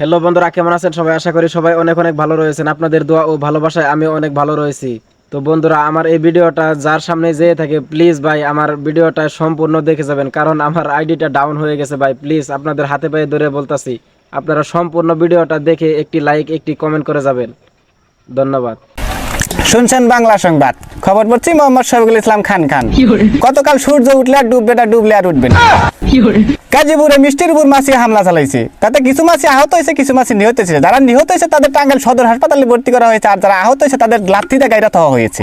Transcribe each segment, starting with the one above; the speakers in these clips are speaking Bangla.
হ্যালো বন্ধুরা, কেমন আছেন সবাই? আশা করি সবাই অনেক অনেক ভালো রয়েছেন। আপনাদের দোয়া ও ভালোবাসায় আমি অনেক ভালো রয়েছি। তো বন্ধুরা, আমার এই ভিডিওটা যার সামনে যেয়ে থাকে প্লিজ ভাই, আমার ভিডিওটা সম্পূর্ণ দেখে যাবেন। কারণ আমার আইডিটা ডাউন হয়ে গেছে ভাই প্লিজ আপনাদের হাতে পায়ে ধরে বলতাছি। আপনারা সম্পূর্ণ ভিডিওটা দেখে একটি লাইক একটি কমেন্ট করে যাবেন। ধন্যবাদ। শুনছেন বাংলা সংবাদ। খবর পড়ছি মোহাম্মদ শফিকুল ইসলাম খান খান। গতকাল সূর্য উঠলে আর ডুববে না ডুবলে আর উঠবে না। গাজীপুরে মিষ্টির উপর মাছি হামলা চালাইছে। তাতে কিছু মাছি আহত হয়েছে কিছু মাছি নিহত হয়েছে। যারা নিহত হয়েছে তাদের টাঙ্গাইল সদর হাসপাতালে ভর্তি করা হয়েছে আর যারা আহত হয়েছে তাদের লাথিতে গাইরা হওয়া হয়েছে।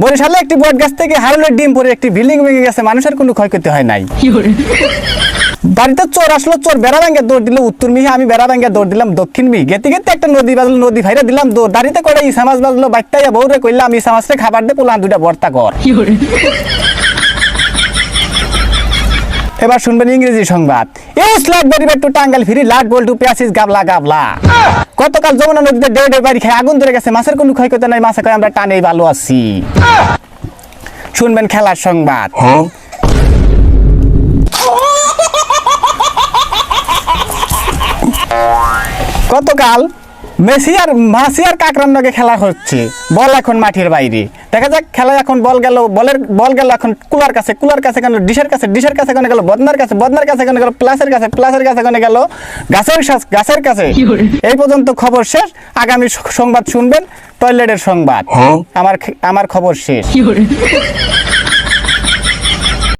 বরিশালে একটি বট গাছ থেকে হারুলের ডিম পরে একটি বিল্ডিং ভেঙে গেছে। মানুষের কোনো ক্ষয়ক্ষতি হয় নাই। বাড়িতে চোর আসলো চোর বেড়া ব্যাঙ্গে দৌড় দিল উত্তর মিহি আমি বেড়া ব্যাঙ্গে দৌড় দিলাম দক্ষিণ মিহি। গেতে গেতে একটা নদী বাজলো নদী ভাইরা দিলাম দৌড়। দাঁড়িতে করে ইসা মাছ বাজলো বাচ্চাইয়া বউরে কইলাম ইসা মাছরে খাবার দে পোলা দুইটা বর্তা কর। এবার শুনবেন ইংরেজি সংবাদ। ইউজ লাট পরিবার টু টাঙ্গাল ফিরি লাট বল টু পেঁয়াসিস গাবলা গাবলা। গতকাল যমুনা নদীতে ডেড় ডেড় বাড়ি খায় আগুন ধরে গেছে মাছের কোনো ক্ষয়ক্ষতি নাই মাছে কয় আমরা টানেই ভালো আছি। শুনবেন খেলার সংবাদ। গতকাল মেসি আর মাসি আর কাকরান লগে খেলা হচ্ছে বল এখন মাঠের বাইরে। দেখা যাক খেলা এখন বল গেল বলের বল গেল এখন কুলার কাছে কুলার কাছে কেন ডিশের কাছে ডিশের কাছে কেন গেল বদনার কাছে বদনার কাছে কেন গেল প্লাসের কাছে প্লাসের কাছে কেন গেল গাছের গাছের কাছে। এই পর্যন্ত খবর শেষ। আগামী সংবাদ শুনবেন টয়লেটের সংবাদ। আমার আমার খবর শেষ।